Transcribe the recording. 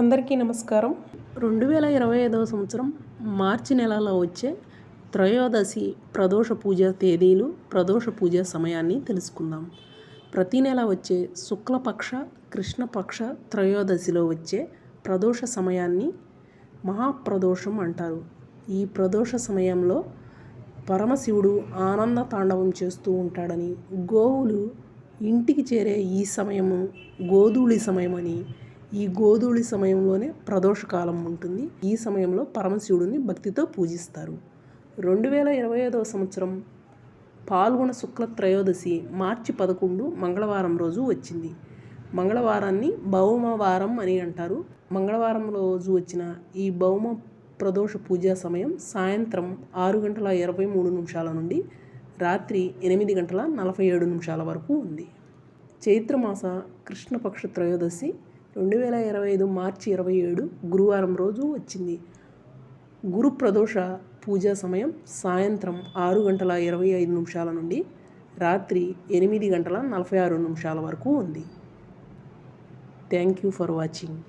అందరికీ నమస్కారం. రెండు వేల ఇరవై ఐదవ సంవత్సరం మార్చి నెలలో వచ్చే త్రయోదశి ప్రదోష పూజ తేదీలు ప్రదోష పూజ సమయాన్ని తెలుసుకుందాం. ప్రతి నెల వచ్చే శుక్లపక్ష కృష్ణపక్ష త్రయోదశిలో వచ్చే ప్రదోష సమయాన్ని మహాప్రదోషం అంటారు. ఈ ప్రదోష సమయంలో పరమశివుడు ఆనంద తాండవం చేస్తూ ఉంటాడని గోవులు ఇంటికి చేరే ఈ సమయము గోధూళి సమయమని ఈ గోధూళి సమయంలోనే ప్రదోషకాలం ఉంటుంది. ఈ సమయంలో పరమశివుడిని భక్తితో పూజిస్తారు. రెండు వేల ఇరవై ఐదవ సంవత్సరం పాల్గొన శుక్ల త్రయోదశి మార్చి పదకొండు మంగళవారం రోజు వచ్చింది. మంగళవారాన్ని భౌమవారం అని అంటారు. మంగళవారం రోజు వచ్చిన ఈ భౌమ ప్రదోష పూజా సమయం సాయంత్రం ఆరు గంటల ఇరవై మూడు నిమిషాల నుండి రాత్రి ఎనిమిది గంటల నలభై ఏడు నిమిషాల వరకు ఉంది. చైత్రమాస కృష్ణపక్ష త్రయోదశి రెండు వేల ఇరవై ఐదు మార్చి ఇరవై ఏడు గురువారం రోజు వచ్చింది. గురు ప్రదోష పూజా సమయం సాయంత్రం ఆరు గంటల ఇరవై ఐదు నిమిషాల నుండి రాత్రి ఎనిమిది గంటల నలభై ఆరు నిమిషాల వరకు ఉంది. Thank you for watching.